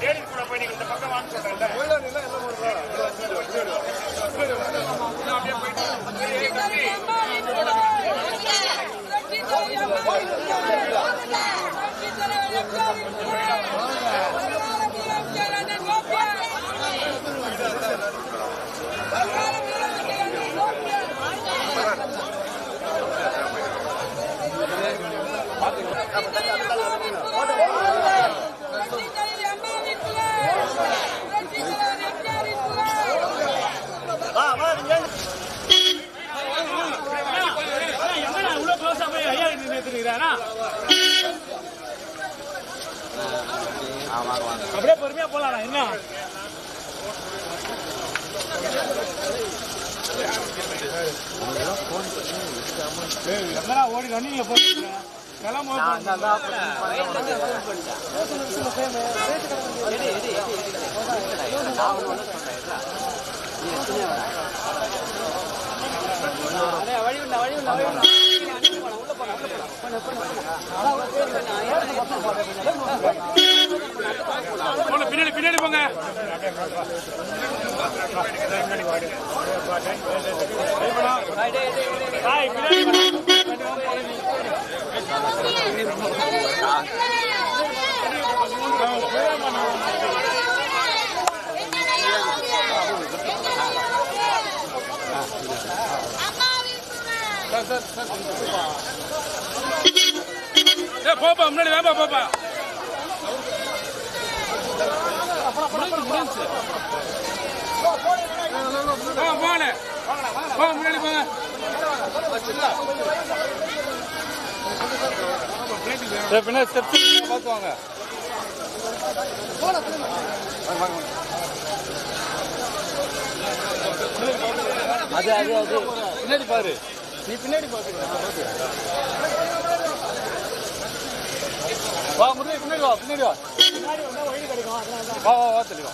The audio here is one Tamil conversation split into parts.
லேடிஸ் கூட போய் நீங்க இந்த பக்கம் வாங்க சொல்றேன்ல நான் அப்படியே போயிட்டு ஏய், போலாம் என்ன? ஓடி ரன்னிங்ல போறீங்க கிளம்ப பின்னாடி பின்னாடி போங்க. பின்னாடி ஏய், போப்பா முன்னாடி வேப்பா போப்பா போங்க போங்க போங்க முன்னாடி போங்க பின்னாடி ஸ்டெப் பார்த்து வாங்க அது அது அது பின்னாடி பாரு நீ பின்னாடி பாத்து வா முன்னாடி பின்னாடி வா பின்னாடி வா. வா வா வா தெளிவா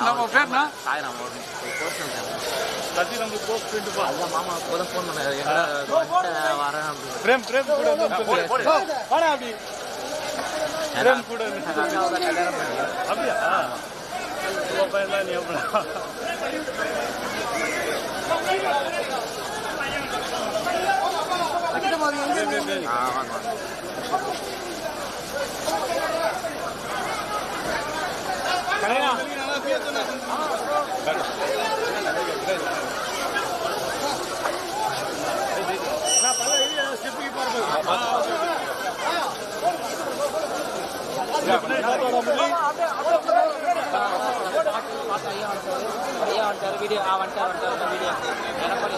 நம்ம பேர்னா சாயிரம் கத்தி நம்ம போஸ்ட் பண்ணிட்டு போ. அதான் மாமா கூட ஃபோன் பண்ணாரு. வரேன் பிரேம் பிரேம் கூட. வாடா அப்படி. பிரேம் கூட அப்படியா பையன் நீ கல்யாணம். நான் வீடியோ வந்துட்டார் வந்துட்டார் வீடியோ என்ன பண்ணி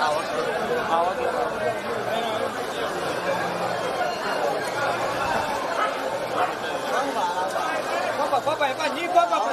ஆ ஓகே ஆ ஓகே போப்பா போப்பா எப்பா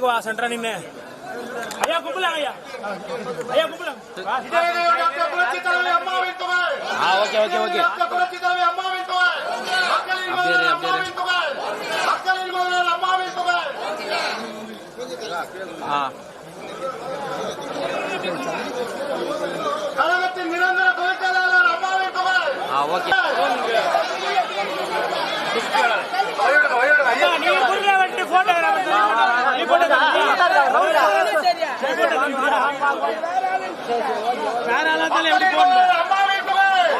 இடத்துக்கு வா சென்றா நின்னு. ஐயா கும்பிடலாம் ஐயா. ஐயா கும்பிடலாம் ஓகே ஓகே ஓகே. ஓகே. வேற ஆளாத்தால எப்படி போடணும்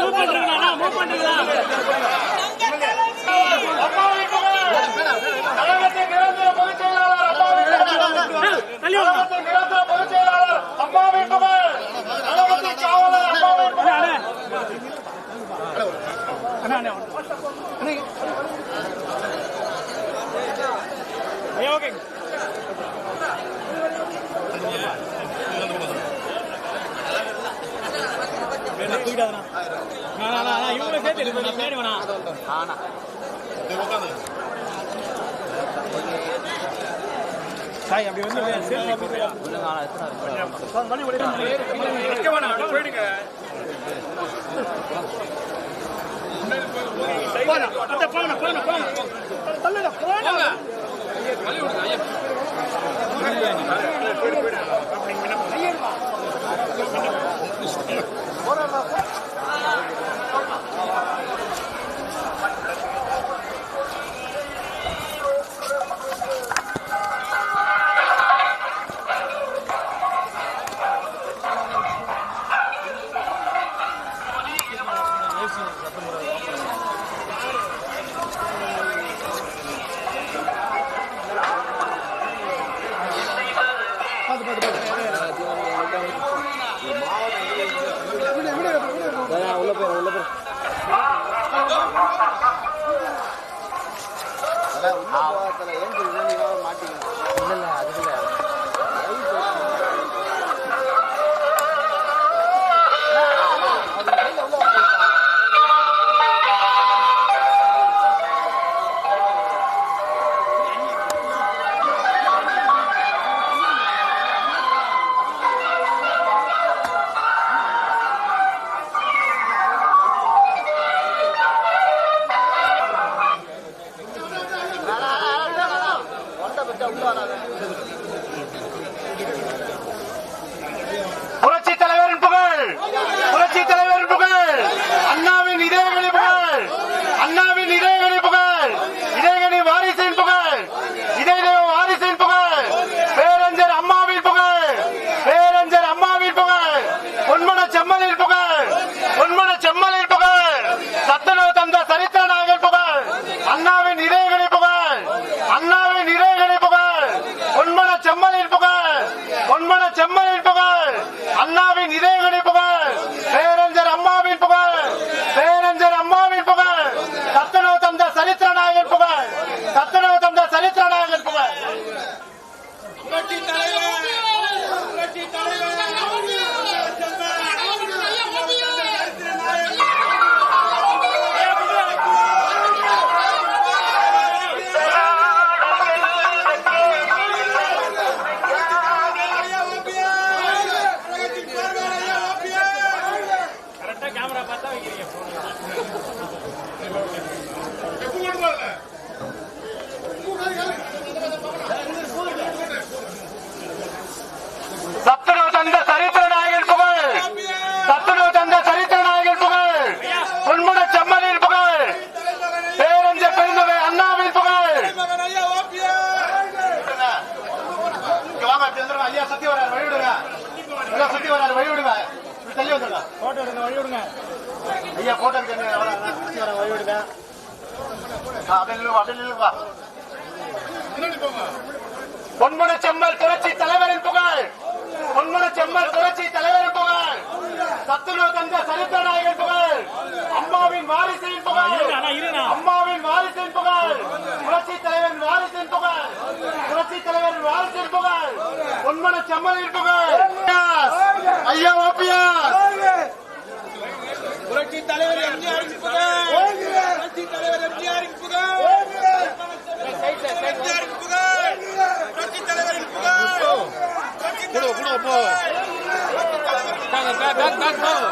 மூவ் பண்றீங்களா மூவ் பண்றீங்களா அம்மாவின் புகழ் అయ్యా ఓకే தூக்கிட்டாங்கண்ணா இவங்களை சேர்த்து பின்னாடி வேணா சாய் அப்படி வந்து போயிடுங்க போங்க போங்க போங்க தள்ளுங்க போங்க போயிடுங்க 好음음악과하시 라. புரட்சி தலைவர் புரட்சி தலைவர் தள்ளி போட்டோ எடுங்க வழி விடுங்க. ஐயா போட்டோ வர வழி விடுங்க. பொன்முன செம்மல் புரட்சி தலைவரின் புகழ். பொன்முன செம்மல் புரட்சி தலைவரின் புகழ். சத்துணவு தந்த சரித்திர நாயகன் புகழ். அம்மாவின் வாரிசின் புகழ். அம்மாவின் வாரிசின் புகழ். புரட்சி தலைவரின் வாரிசின் புகழ். புரட்சி தலைவரின் வாரிசின் புகழ். பொன்மன செம்மலின் புகழ். ஐயா ஓபியார் புரட்சி தலைவர் எம்ஜிஆரின் புகழ். புரட்சி தலைவர் எம்ஜிஆரின் புகழ். எம்ஜிஆரின் புகழ். புரட்சி தலைவரின் புகழ். மைக்க மைக்க உங்ககிட்ட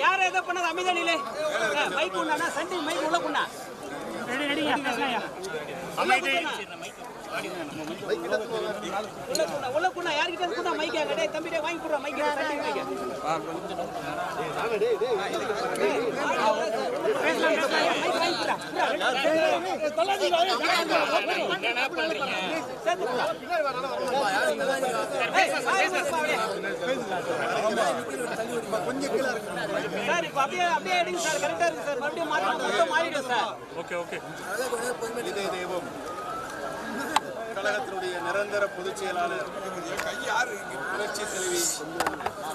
யார் எதை பண்ணது? அமைதியா நிலை மைக் உண்டானா சண்டி மைக் உள்ள குண்டா? அமைதி. சார் இப்ப அப்படியே அப்படியே எடுங்க சார். கரெக்டா இருக்கு சார். மறுபடியும் மாறிடும் சார். Okay okay. கழகத்தினுடைய நிரந்தர பொதுச் செயலாளர் புரட்சி தலைவி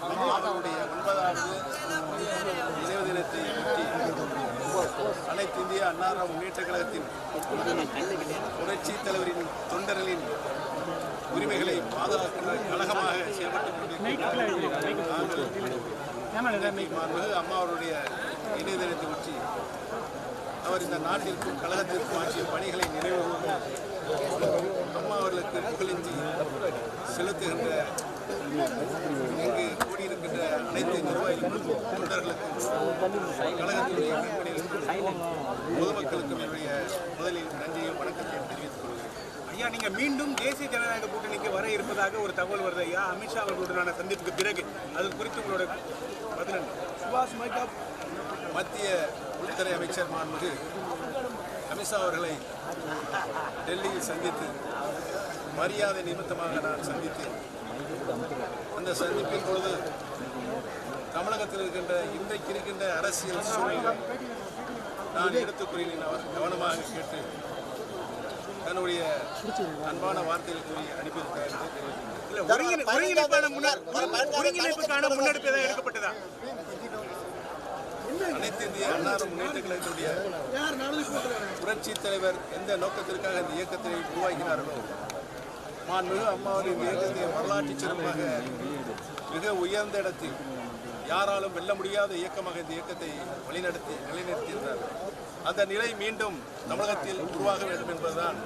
அம்மாவுடைய ஒன்பதாவது நினைவு தினத்தை ஒட்டி அனைத்து இந்திய அன்னார முன்னேற்ற கழகத்தின் புரட்சி தலைவரின் தொண்டர்களின் உரிமைகளை பாதுகாக்கின்ற கழகமாக செயல்பட்டுக் கொண்டிருக்கின்ற நாங்கள் அம்மா அவருடைய நினைவு தினத்தை ஒட்டி அவர் இந்த நாட்டிற்கும் கழகத்திற்கும் ஆற்றிய பணிகளை நிறைவு அம்மா அவர்களுக்கு செலுத்துகின்ற இங்கு கூடியிருக்கின்ற அனைத்து நிர்வாகிகளுக்கும் தொண்டர்களுக்கும் கழகத்தினுடைய பொதுமக்களுக்கும் என்னுடைய முதலில் நன்றியும் வணக்கத்தையும் தெரிவித்துக் கொள்கிறேன். ஐயா நீங்க மீண்டும் தேசிய ஜனநாயக கூட்டணிக்கு வர இருப்பதாக ஒரு தகவல் வருது ஐயா. அமித்ஷா அவர்களுடனான சந்திப்புக்கு பிறகு அது குறித்து உங்களுடைய பதினெண்டு சுபாஷ் மைக்கா மத்திய உள்துறை அமைச்சர் மாண்புமிகு அமித்ஷா அவர்களை டெல்லியில் சந்தித்து மரியாதை நிமித்தமாக நான் சந்தித்தேன். அந்த சந்திப்பின் பொழுது தமிழகத்தில் இருக்கின்ற இன்றைக்கு இருக்கின்ற அரசியல் சூழ்நிலை நான் எடுத்துக் கூறினேன். அவர் கவனமாக கேட்டு தன்னுடைய அன்பான வார்த்தைகள் கூறி அனுப்பியிருக்கிறார் முன்னெடுப்பு எடுக்கப்பட்டதா? அனைத்து இந்திய அன்னார முன்னேற்ற கழகத்தினுடைய புரட்சி தலைவர் எந்த நோக்கத்திற்காக இந்த இயக்கத்தை உருவாக்கினார்களோ மாண்புமிகு அம்மாவின் இந்த இயக்கத்தை வரலாற்று சிறப்பாக மிக உயர்ந்த இடத்தில் யாராலும் வெல்ல முடியாத இயக்கமாக இந்த இயக்கத்தை வழிநடத்தி நிலைநிறுத்தியிருந்தார்கள் அந்த நிலை மீண்டும் தமிழகத்தில் உருவாக வேண்டும் என்பதுதான்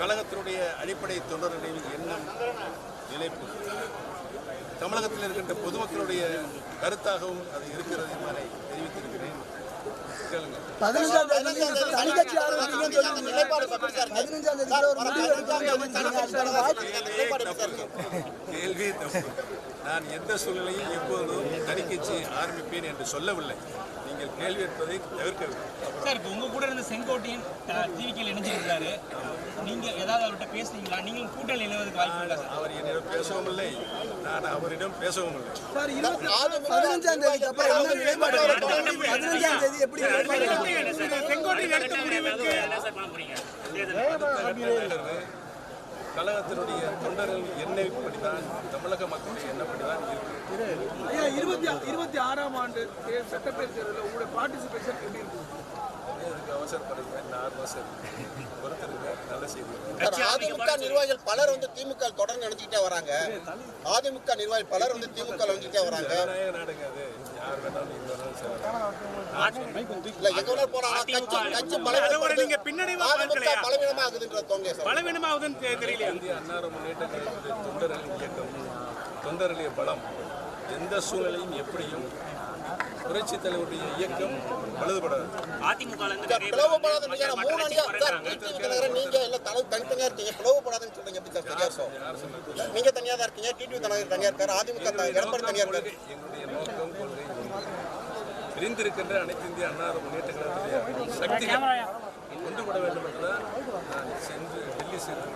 கழகத்தினுடைய அடிப்படை தொண்டர்களின் எண்ணம் நிலைப்பு. தமிழகத்தில் இருக்கின்ற பொதுமக்களுடைய கருத்தாகவும் அது இருக்கிறது என்பதை தெரிவித்திருக்கிறேன். பதினஞ்சாம் தேதி தனிக்கட்சி பதினஞ்சாம் தேதி ஒரு தப்பு. நான் எந்த சூழ்நிலையும் எப்போதும் தனிக்கட்சி ஆரம்பிப்பேன் என்று சொல்லவில்லை. நீங்கள் கேள்வி கேட்பதை தவிர்க்க வேண்டும் சார் இப்போ உங்க கூட இருந்த செங்கோட்டையன் டிவிக்கில் இணைஞ்சிருக்காரு நீங்க ஏதாவது அவர்கிட்ட பேசுனீங்களா? நீங்களும் கூட்டணி இணைவதற்கு வாய்ப்பு சார்? அவர் என்னிடம் பேசவும் இல்லை. நான் அவரிடம் பேசவும் இல்லை பதினஞ்சாம் தேதிக்கு அப்புறம் என்ன நிலைப்பாடு எடுக்கணும்? பதினஞ்சாம் தேதி எப்படி முடிவுக்கு கழகத்தினுடைய தொண்டர்கள் எண்ணப்படி தான் தமிழக மக்களுடைய எண்ணப்படி தான் இருக்கு? ஐயா இருபத்தி இருபத்தி ஆறாம் ஆண்டு சட்டப்பேரவை தேர்தலில் உங்களுடைய பார்ட்டிசிபேஷன் எப்படி இருக்கும் இதுக்கு அவசரப்படுங்க பொறுத்திருங்க நல்ல செய்தி. சார், அதிமுக நிர்வாகிகள் பலர் வந்து திமுக தொடர்ந்து நினைச்சுக்கிட்டே வராங்க. அதிமுக நிர்வாகிகள் பலர் வந்து திமுக நினைச்சுக்கிட்டே வராங்க. நாடுங்க அது. பலவீனமாகுதுன்னு தெ- தெரியலையா? இந்திய அன்னார முன்னேற்ற தொண்டர்களின் இயக்கம் தொண்டர்களுடைய பலம் எந்த சூழலையும் எப்படியும் புரட்சி தலைவருடைய இயக்கம் பழுதுபடாது. அதிமுக நீங்க எல்லாம் தலை தனித்தனியா இருக்கீங்க. பிளவுபடாதுன்னு சொல்றீங்க நீங்க தனியா தான் இருக்கீங்க. டிடிவி தனியா இருக்காரு. அதிமுக எடப்பாடி தனியா இருக்காரு. எங்களுடைய நோக்கம் கொள்கை பிரிந்திருக்கின்ற அனைத்து இந்திய அன்னார முன்னேற்ற கழகத்துடைய சக்திகள் ஒன்றுபட வேண்டும் நான் சென்று டெல்லி சென்று